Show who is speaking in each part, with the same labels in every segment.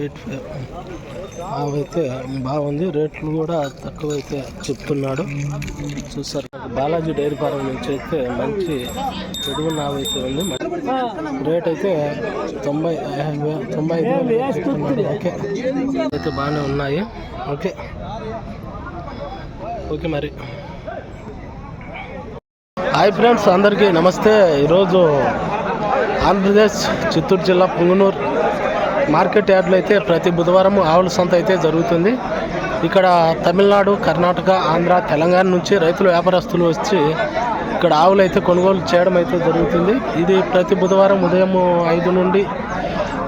Speaker 1: Eight five అవైతే బాగుంది. రేట్లు కూడా తక్కువ అయితే చెప్తున్నాడు. చూసారు బాలాజీ డైరీ ఫారం నుంచి అయితే మంచి పొడుగు నావు అయితే ఉంది. రేట్ అయితే తొంభై తొంభై ఐదు ఓకే. అయితే బాగానే ఉన్నాయి. ఓకే. ఓకే మరి. హాయ్ ఫ్రెండ్స్ అందరికీ నమస్తే. ఈరోజు ఆంధ్రప్రదేశ్ చిత్తూరు జిల్లా పుంగనూరు. మార్కెట్ యార్డ్లో అయితే ప్రతి బుధవారం ఆవుల సంత అయితే జరుగుతుంది. ఇక్కడ తమిళనాడు కర్ణాటక ఆంధ్ర తెలంగాణ నుంచి రైతులు వ్యాపారస్తులు వచ్చి ఇక్కడ ఆవులు అయితే కొనుగోలు చేయడం అయితే జరుగుతుంది. ఇది ప్రతి బుధవారం ఉదయం ఐదు నుండి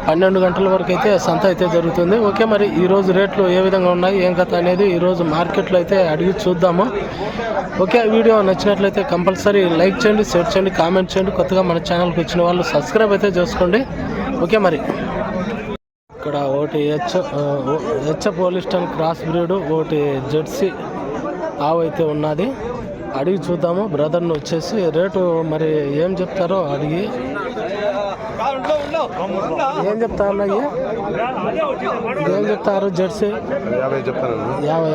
Speaker 1: పన్నెండు గంటల వరకు అయితే సంత అయితే జరుగుతుంది. ఓకే మరి ఈరోజు రేట్లు ఏ విధంగా ఉన్నాయి ఏం కథ అనేది ఈరోజు మార్కెట్లో అయితే అడిగి చూద్దాము. ఓకే వీడియో నచ్చినట్లయితే కంపల్సరీ లైక్ చేయండి షేర్ చేయండి కామెంట్ చేయండి. కొత్తగా మన ఛానల్కి వచ్చిన వాళ్ళు సబ్స్క్రైబ్ అయితే చేసుకోండి. ఓకే మరి. ఇక్కడ ఒకటి H H Holstein cross breed ఒకటి జెర్సీ ఆవు అయితే ఉన్నది. అడిగి చూద్దాము. బ్రదర్ని వచ్చేసి రేటు మరి ఏం చెప్తారో అడిగి. ఏం చెప్తారు ఏం చెప్తారు జెర్సీ
Speaker 2: యాభై చెప్తాను
Speaker 1: యాభై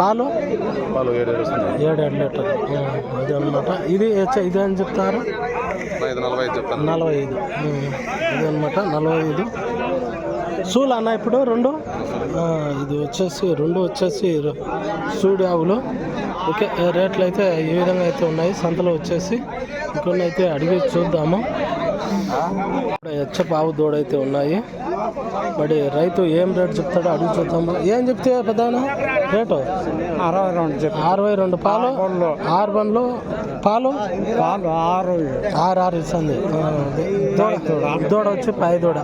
Speaker 1: పాలు?
Speaker 2: పాలు ఏడు ఏడు వస్తుంది
Speaker 1: ఏడు ఏడు లీటర్. అది అనమాట ఇది ఇది అని చెప్తారు?
Speaker 2: నలభై ఐదు
Speaker 1: నలభై ఐదు. ఇది అనమాట నలభై ఐదు. సూలు అన్న ఇప్పుడు రెండు? ఆ, ఇది వచ్చేసి రెండు వచ్చేసి సూడి ఆవులు. ఓకే రేట్లు అయితే ఏ విధంగా అయితే ఉన్నాయి సంతలో వచ్చేసి ఇంకొన్ని అయితే అడిగి చూద్దాము. ఇక్కడ దూడ అయితే ఉన్నాయి. మరి రైతు ఏం రేటు చెప్తాడో అడిగి చూద్దాము. ఏం చెప్తే పెద్ద రేటు?
Speaker 3: అరవై రెండు
Speaker 1: అరవై రెండు పాలు? ఆరు బండ్లు పాలు?
Speaker 3: పాలు ఆరు
Speaker 1: ఆరు ఆరు ఇస్తుంది. దూడ వచ్చి పై దూడ.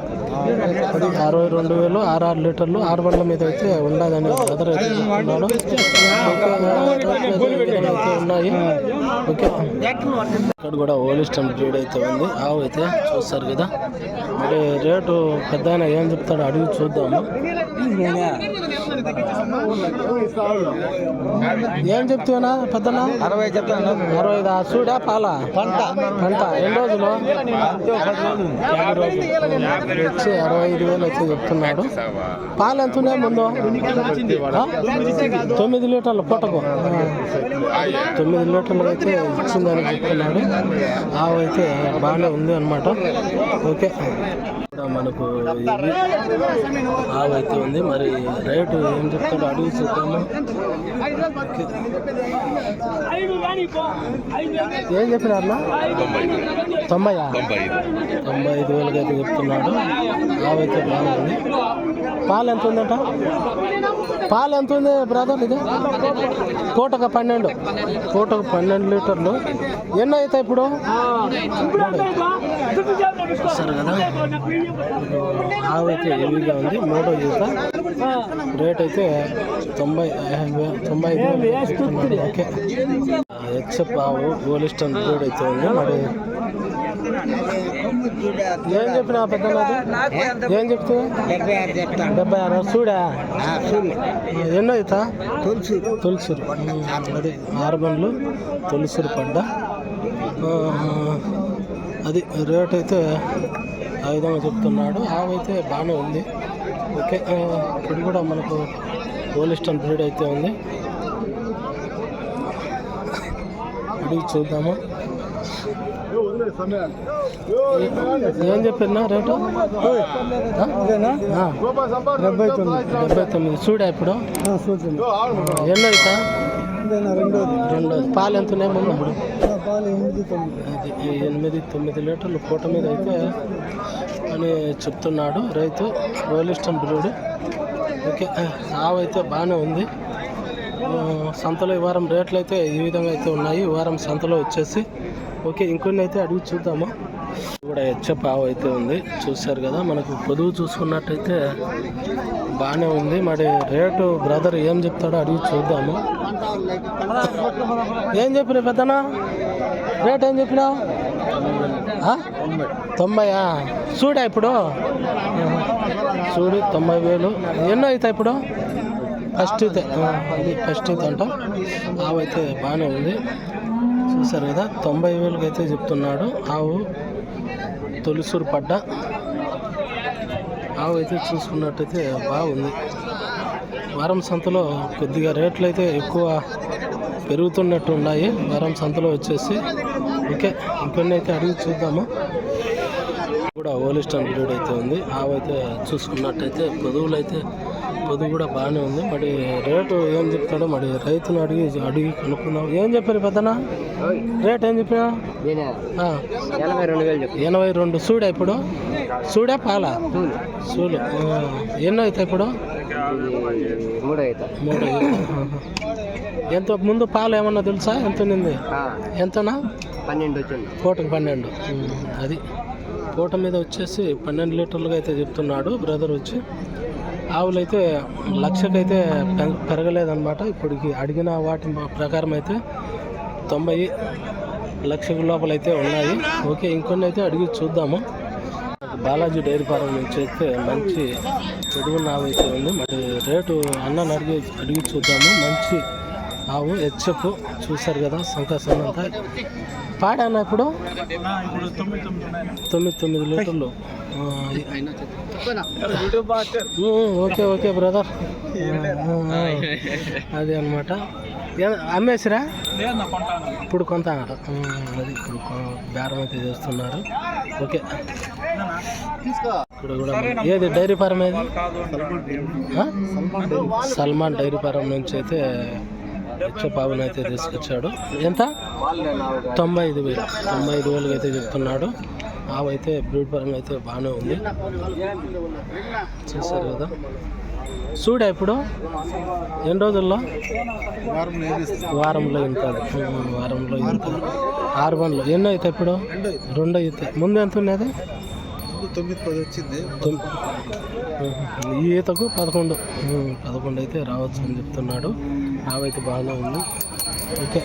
Speaker 1: అరవై రెండు వేలు ఆరు ఆరు లీటర్లు ఆరు బండ్ల మీద అయితే ఉండదని బ్రదర్ అయితే ఉన్నాయి. ఓకే. ఇక్కడ కూడా ఓలిస్టమ్ బ్రీడ్ అయితే ఉంది. ఆవు అయితే చూస్తారు కదా. మరి రేటు పెద్ద ఏం చెప్తాడో అడిగి చూద్దాము. ఏం చెప్తున్నా పెద్దనా
Speaker 3: అరవై చెప్తాను.
Speaker 1: అరవై ఐదు చూడా పాల? పంట. పంట. ఎన్ని రోజులు? వచ్చి అరవై ఐదు వేలు అయితే చెప్తున్నాడు. పాలు ఎంత ఉన్నాయి ముందు? తొమ్మిది లీటర్లు పూటకు. తొమ్మిది లీటర్లు అయితే ఇచ్చిందని చెప్తున్నాడు. ఆవు అయితే బాగానే ఉంది అనమాట ఓకే. మనకు ఆవు అయితే ఉంది. మరి రేటు ఏం చెప్తాడో అడిగి చూద్దాము. ఏం చెప్పినారు తొంభై తొంభై ఐదు వేలు అయితే చెప్తున్నాడు ఆవు అయితే బాగుంది పాలు ఎంత ఉందంట? పాలు ఎంత ఉంది బ్రదర్ ఇది? పూటకు పన్నెండు. పూటకు పన్నెండు లీటర్లు. ఎన్ని అవుతాయి ఇప్పుడు? సరే కదా. ఆవు అయితే హెవీగా ఉంది మూడో జీత రేట్ అయితే తొంభై తొంభై ఓకే. ఎక్సెప్ట్ ఆవు గోలిస్టన్ బ్రీడ్ అయితే ఉంది. మరి ఏం చెప్పినా పెద్ద ఏం చెప్తా
Speaker 3: డెబ్బై ఆరు.
Speaker 1: చూడా ఎన్నో అవుతా
Speaker 3: తులసి
Speaker 1: తులసిరు. అదే ఆరు బండ్లు. తులసిరు పడ్డ అది రేట్ అయితే ఆ విధంగా చెప్తున్నాడు. ఆవైతే అయితే బాగానే ఉంది. ఓకే ఇప్పుడు ఇక్కడ కూడా మనకు పోలిస్టన్ బ్రీడ్ అయితే ఉంది. అడిగి చూద్దాము? ఏం చెప్పినా రేటు?
Speaker 3: డెబ్బై తొమ్మిది.
Speaker 1: డెబ్బై తొమ్మిది చూడా ఇప్పుడు? ఎన్నో అవుతా
Speaker 3: రెండోది.
Speaker 1: రెండు పాలు ఎంత ఉన్నాయి మొన్న? ఇప్పుడు
Speaker 3: ఎనిమిది తొమ్మిది
Speaker 1: లీటర్లు పూట మీద అయితే అని చెప్తున్నాడు రైతు రోలిస్టన్ బ్రూడు. ఓకే ఆవు అయితే బాగానే ఉంది. సంతలో ఈ వారం రేట్లు అయితే ఈ విధంగా అయితే ఉన్నాయి. ఈ వారం సంతలో వచ్చేసి ఓకే ఇంకొన్ని అయితే అడిగి చూద్దాము? కూడా హెచ్చప్ అయితే ఉంది. చూశారు కదా మనకు పొదువు చూసుకున్నట్టయితే బాగానే ఉంది. మరి రేటు బ్రదర్ ఏం చెప్తాడో అడిగి చూద్దాము. ఏం చెప్పిన పెద్దనా? రేట్ ఏం చెప్పినావు? ఆ? చూడా ఇప్పుడు? చూడు తొంభై వేలు. ఎన్నో అవుతాయి ఇప్పుడు? ఫస్ట్ అయితే ఇది ఫస్ట్ అయితే అంట. ఆవు అయితే బాగానే ఉంది. చూసారు కదా తొంభై వేలకి అయితే చెప్తున్నాడు. ఆవు తొలిసూరు పడ్డ. ఆవు అయితే చూసుకున్నట్టయితే బాగుంది. వారం సంతలో కొద్దిగా రేట్లు అయితే ఎక్కువ పెరుగుతున్నట్టు ఉన్నాయి. వారం సంతలో వచ్చేసి ఓకే ఇంకొన్ని అయితే అడిగి చూద్దాము. కూడా ఓలిస్టన్ బ్రీడ్ అయితే ఉంది. ఆవు అయితే చూసుకున్నట్టయితే పొదువులు అయితే పొదువు కూడా బాగానే ఉంది. మరి రేటు ఏం చెప్తాడో మరి రైతును అడిగి అడిగి కనుక్కుందాం. ఏం చెప్పారు పెద్దనా రేట్ ఏం చెప్పినా?
Speaker 3: ఎనభై రెండు వేలు
Speaker 1: ఎనభై రెండు. సూడా ఇప్పుడు? సూడా పాల? ఆ, ఎన్నో అవుతాయి ఇప్పుడు?
Speaker 3: మూడు అవుతాయి
Speaker 1: మూడు. ఎంత ముందు పాలు ఏమన్నా తెలుసా? ఎంత ఉన్నింది? ఎంతనా?
Speaker 3: పన్నెండు వచ్చింది.
Speaker 1: పూటకి పన్నెండు. అది. కోట మీద వచ్చేసి పన్నెండు లీటర్లుగా అయితే చెప్తున్నాడు బ్రదర్ వచ్చి. ఆవులైతే లక్షకైతే పెరగలేదన్నమాట. ఇప్పటికి అడిగిన వాటి ప్రకారం అయితే తొంభై లక్షల లోపల అయితే ఉన్నాయి. ఓకే ఇంకొన్ని అయితే అడిగి చూద్దాము. బాలాజీ డైరీ ఫారం నుంచి అయితే మంచి పొడుగున్న నావైతే ఉంది. మరి రేటు అన్నని అడిగి అడిగి చూద్దాము. మంచి ఆవు హెచ్ఎఫ్ చూసారు కదా సంకాసం అంతా. పాడానా ఇప్పుడు తొమ్మిది తొమ్మిది లీటర్లు ఓకే ఓకే బ్రదర్. అదే అనమాట అమ్మేసిరా? ఇప్పుడు కొంత అన్నారు. అది ఇప్పుడు బేరం అయితే చేస్తున్నారు. ఓకే. ఇక్కడ కూడా ఏది డైరీ ఫారం ఏది? సల్మాన్ డైరీ ఫారం నుంచి అయితే పావును అయితే తీసుకొచ్చాడు. ఎంత? తొంభై ఐదు వేలు. తొంభై ఐదు వేలకి అయితే చెప్తున్నాడు. ఆవు అయితే బ్రీడ్ పరంగా అయితే బాగానే ఉంది. చూసారు కదా. చూడా ఇప్పుడు? ఎన్ని రోజుల్లో? వారంలో ఇంత వారంలో ఇంత ఆరు వన్లు ఎన్నో అయితే ఇప్పుడు? రెండు అయితే. ముందు ఎంత ఉన్నది?
Speaker 3: తొమ్మిది పది వచ్చింది
Speaker 1: ఈతకు పదకొండు. పదకొండు అయితే రావచ్చు అని చెప్తున్నాడు. ఆవైతే బాగానే ఉంది. ఓకే.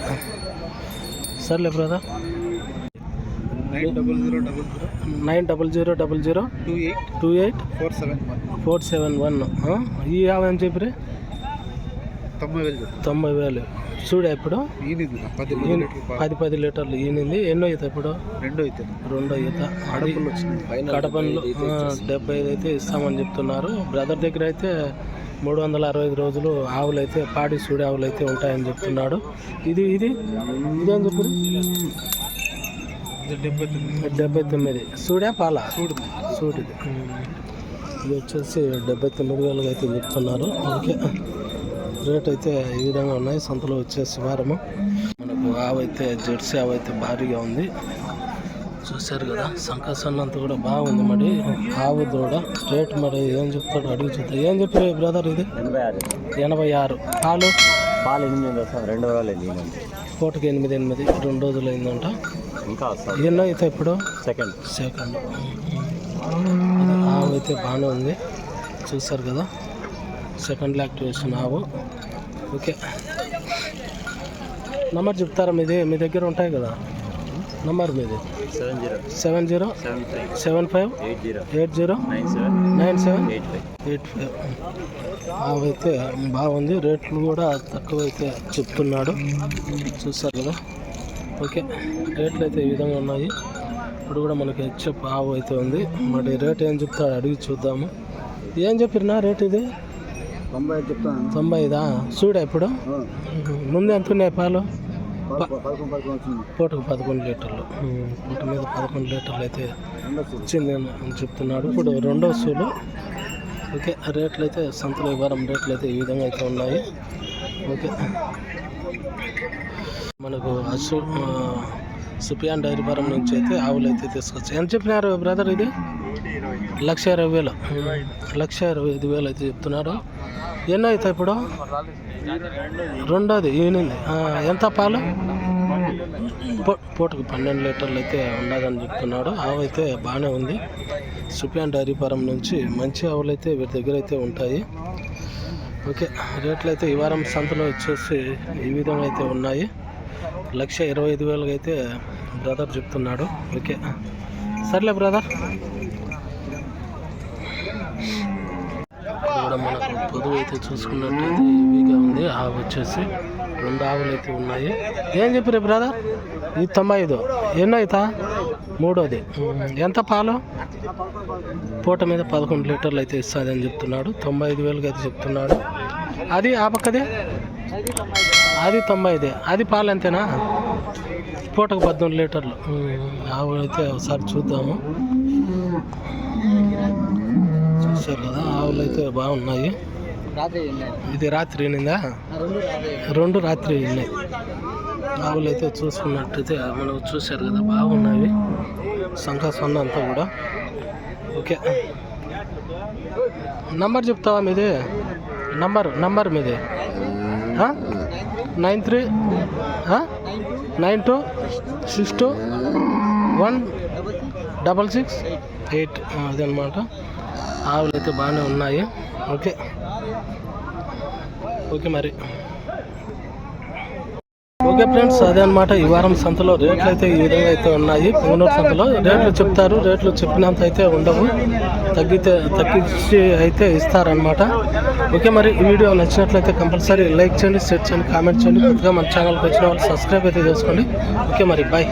Speaker 1: సర్లే brother.
Speaker 3: Nine double zero double zero.
Speaker 1: Nine double zero double zero
Speaker 3: two eight
Speaker 1: two eight
Speaker 3: four seven one.
Speaker 1: Four seven one. ఈ యాభై అని చెప్పి
Speaker 3: తొంభై వేలు
Speaker 1: తొంభై వేలు. చూడ ఇప్పుడు
Speaker 3: పది
Speaker 1: పది లీటర్లు ఈనింది. ఎన్నో ఈత ఇప్పుడు?
Speaker 3: రెండు అయితే
Speaker 1: రెండో ఈత. కడపలో డెబ్బై ఐదు అయితే ఇస్తామని చెప్తున్నారు. బ్రదర్ దగ్గర అయితే మూడు వందల అరవై ఐదు రోజులు ఆవులు అయితే పాడి సూడి ఆవులు అయితే ఉంటాయని చెప్తున్నాడు. ఇది ఇది? ఇదేం చెప్పు
Speaker 3: డెబ్బై తొమ్మిది.
Speaker 1: సూడా పాల? సూడిది. ఇది వచ్చేసి డెబ్బై తొమ్మిది వేలుగా అయితే చెప్తున్నారు. ఓకే. రేట్ అయితే ఈ విధంగా ఉన్నాయి. సంతలో వచ్చేసి వారము మనకు ఆవు అయితే జెర్సీ ఆవు అయితే భారీగా ఉంది. చూశారు కదా సంకాసన్ అంతా కూడా బాగుంది మరి. ఆవు దూడ రేట్ మరి ఏం చెప్తాడు అడిగి చూద్దాం. ఏం చెప్పారు బ్రదర్ ఇది?
Speaker 3: ఎనభై ఆరు.
Speaker 1: పాలు?
Speaker 3: పాలు ఎనిమిది రెండు రోజులు
Speaker 1: పూటకి ఎనిమిది ఎనిమిది రెండు రోజులు అయిందంట.
Speaker 3: ఇంకా
Speaker 1: ఎన్నో అయితే ఇప్పుడు?
Speaker 3: సెకండ్.
Speaker 1: సెకండ్. ఆవు అయితే బాగానే ఉంది. చూసారు కదా సెకండ్ యాక్టివేషన్ ఆవు. ఓకే. నంబర్ చెప్తారా మీది? మీ దగ్గర ఉంటాయి కదా? నంబర్ మీది?
Speaker 3: Seven zero.
Speaker 1: Seven zero?
Speaker 3: Seven three.
Speaker 1: Seven five?
Speaker 3: Eight zero.
Speaker 1: Eight zero?
Speaker 3: Nine seven.
Speaker 1: Nine seven?
Speaker 3: Eight five.
Speaker 1: Eight five. ఆవు అయితే బాగుంది. రేట్లు కూడా తక్కువ అయితే చెప్తున్నాడు. చూస్తారు కదా? ఓకే. రేట్లు అయితే ఈ విధంగా ఉన్నాయి. ఇప్పుడు కూడా మనకి హెచ్ఎఫ్ ఆవు అయితే ఉంది. మరి రేట్ ఏం చెప్తాడు అడిగి చూద్దాము. ఏం చెప్పినా రేట్ ఇది?
Speaker 3: తొంభై చెప్తాను.
Speaker 1: తొంభై ఐదా? చూడా ఇప్పుడు? ముందు ఎంత ఉన్నాయి పాలు. పూటకు పదకొండు లీటర్లు. పూట మీద పదకొండు లీటర్లు అయితే వచ్చింది అని చెప్తున్నాడు. ఇప్పుడు రెండో సూలు. ఓకే రేట్లు అయితే సంతలో ఈ వారం రేట్లు అయితే ఈ విధంగా అయితే ఉన్నాయి. ఓకే. మనకు అసు ఆ, సుపియాన్ డైరీ ఫారం నుంచి అయితే ఆవులు అయితే తీసుకొచ్చి ఎంత చెప్పినారు బ్రదర్ ఇది? లక్ష ఇరవై వేలు. లక్ష ఇరవై ఐదు వేలు అయితే చెప్తున్నారు. ఎన్నో అవుతాయి ఇప్పుడు? రెండోది ఈనింది ఎంత పాలు? పూటకు పన్నెండు లీటర్లు అయితే ఉండదని చెప్తున్నాడు ఆవు అయితే బాగానే ఉంది. సుపియాన్ డైరీ ఫారం నుంచి మంచి ఆవులు అయితే వీరి దగ్గర అయితే ఉంటాయి. ఓకే రేట్లు అయితే ఈ వారం సంతలో వచ్చేసి ఈ విధంగా అయితే ఉన్నాయి. లక్ష ఇరవై ఐదు వేలకైతే అయితే బ్రదర్ చెప్తున్నాడు. ఓకే సర్లే బ్రదర్. ఇక్కడ మనకు పొదువు అయితే చూసుకున్నట్లయితే హెవీగా ఉంది. ఆవు వచ్చేసి రెండు ఆవులు అయితే ఉన్నాయి. ఏం చెప్పారు బ్రదర్ ఇది తొంభై ఐదు. ఎన్నో అవుతా మూడోది. ఎంత పాలు? పూట మీద పదకొండు లీటర్లు అయితే ఇస్తుంది అని చెప్తున్నాడు. తొంభై ఐదు వేలకి అయితే చెప్తున్నాడు. అది ఆ పక్కదే? అది తొంభై ఐదే. అది పాలు ఎంతేనా? పూటకు పద్దెనిమిది లీటర్లు. ఉమ్, ఆవు అయితే ఒకసారి చూద్దాము. చూసారు కదా ఆవులు అయితే బాగున్నాయి ఇది రాత్రి ఈనిందా రెండు రాత్రి ఈనాయి ఆవులు అయితే చూసుకున్నట్టయితే మనం చూశారు కదా బాగున్నాయి. సంఖ సొన్న అంతా కూడా. ఓకే. నంబర్ చెప్తావా మీది? నంబర్ నంబర్ మీది. Nine three nine two six two one double six eight. అదనమాట ఆవులు అయితే బాగానే ఉన్నాయి. ఓకే. ఓకే మరి. ఓకే ఫ్రెండ్స్ అదే అనమాట ఈ వారం సంతలో రేట్లు అయితే ఈ విధంగా అయితే ఉన్నాయి. పొంగనూరు సంతలో రేట్లు చెప్తారు. రేట్లు చెప్పినంత అయితే ఉండవు. తగ్గితే తగ్గించి అయితే ఇస్తారనమాట ఓకే మరి ఈ వీడియో నచ్చినట్లయితే కంపల్సరీ లైక్ చేయండి షేర్ చేయండి కామెంట్ చేయండి. కొద్దిగా మన ఛానల్కి వచ్చిన వాళ్ళు సబ్స్క్రైబ్ అయితే చేసుకోండి. ఓకే మరి బాయ్.